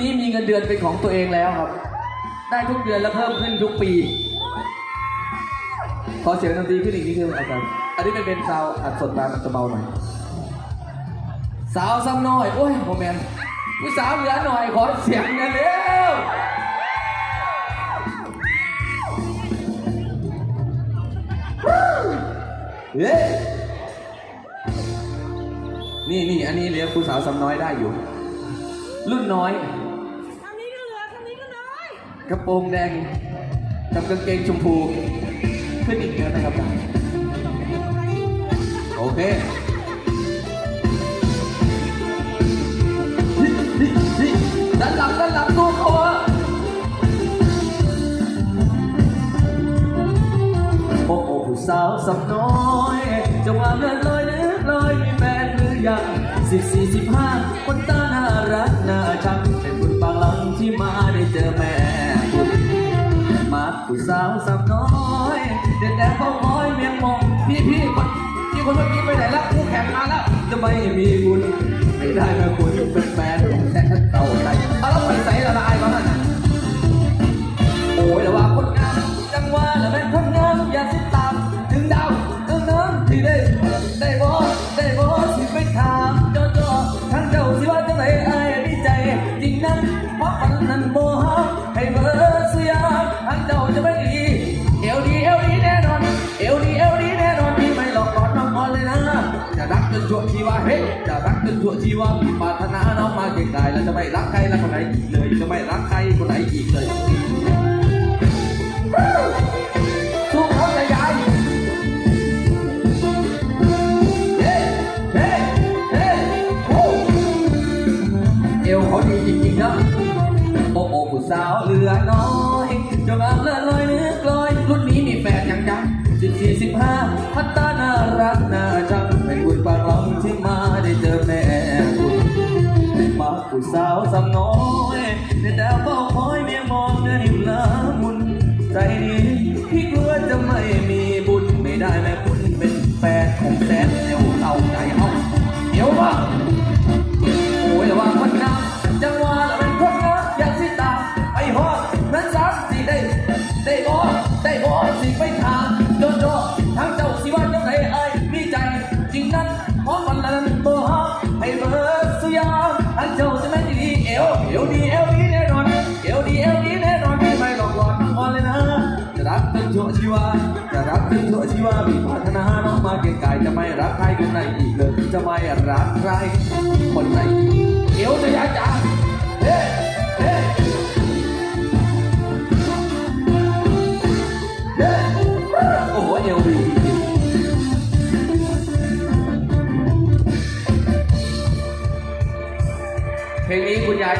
นี้มีเงินเดือนเป็นของตัวเองแล้วครับ ได้ทุกเดือนและเพิ่มขึ้นทุกปี ขอเสียงดนตรีขึ้นอีกนิดนึงอาจารย์อันนี้เป็นเป็นซาวอัดสดมามันจะเบาหน่อย สาวซ้ำน้อย โอ้ยโมเมนผู้สาวเหลือหน่อย ขอเสียงหนะเร็วเฮ้ยนี่นี่อันนี้เลี้ยงผู้สาวซ้ำน้อยได้อยู่ รุ่นน้อย กระโปรงแดงกับกางเกงชมพูขึ้นอีกแล้วนะครับอาจารย์โอเคด้านหลังด้านหลังตัวเขาอะโอ้โอ้ผู้สาวสำน้อยจะว่าเลื่อนลอยเลื่อนลอยมีแฟนหรือยังสิบสี่สิบห้าคนตาน่ารักน่าชังเป็นคุณบางหลังที่มาได้เจอแม่ ผู้สาวสาวน้อยเด็ดแดงเขาม้อยเมียงมองพี่พี่คนพี่คนเมื่อกี้ไปไหนแล้วคู่แข่งมาแล้วจะไม่มีบุญไม่ได้แม่คุณ จะรักจนชั่วชีวาเฮ้จะรักจนชั่วชีวาพี่ปรารถนาน้องมาเก่งกายแล้วจะไม่รักใครแล้วคนไหนอีกเลยจะไม่รักใครคนไหนอีกเลยสู้เขาจะยายเฮ้เฮ้เฮ้โอ้เอวเขาดีจริงๆนะโอ้โอ้ผู้สาวเหลือน้อยจงอางเลื่อนลอยเนื้อกลอยรุ่นนี้มีแฟนยังจังสิบสี่สิบห้าาวสำน้อยในดาวเฝ้าคอยเมียมองเดินหิมละมุน ใจนี้พี่กลัวจะไม่มีบุญไม่ได้แม่คุณเป็นแฟนของแสนเอวเอาใจเอาเดี๋ยวว่า เอวดีเอวดีแน่นอนเอวดีเอวดีแน่นอนไม่ไม่หลอกหลอนอ่อนเลยนะ จะรักเป็นชั่วชีวา จะรักเป็นชั่วชีวามีพัฒนาน้องมาเก่งกายจะไม่รักใครคนไหนอีกเลยจะไม่รักใครคนไหนเอวจะยาจ้าเฮ้เฮ้เฮ้โอ้โหเอวดีจริงเพลงนี้คุณยาย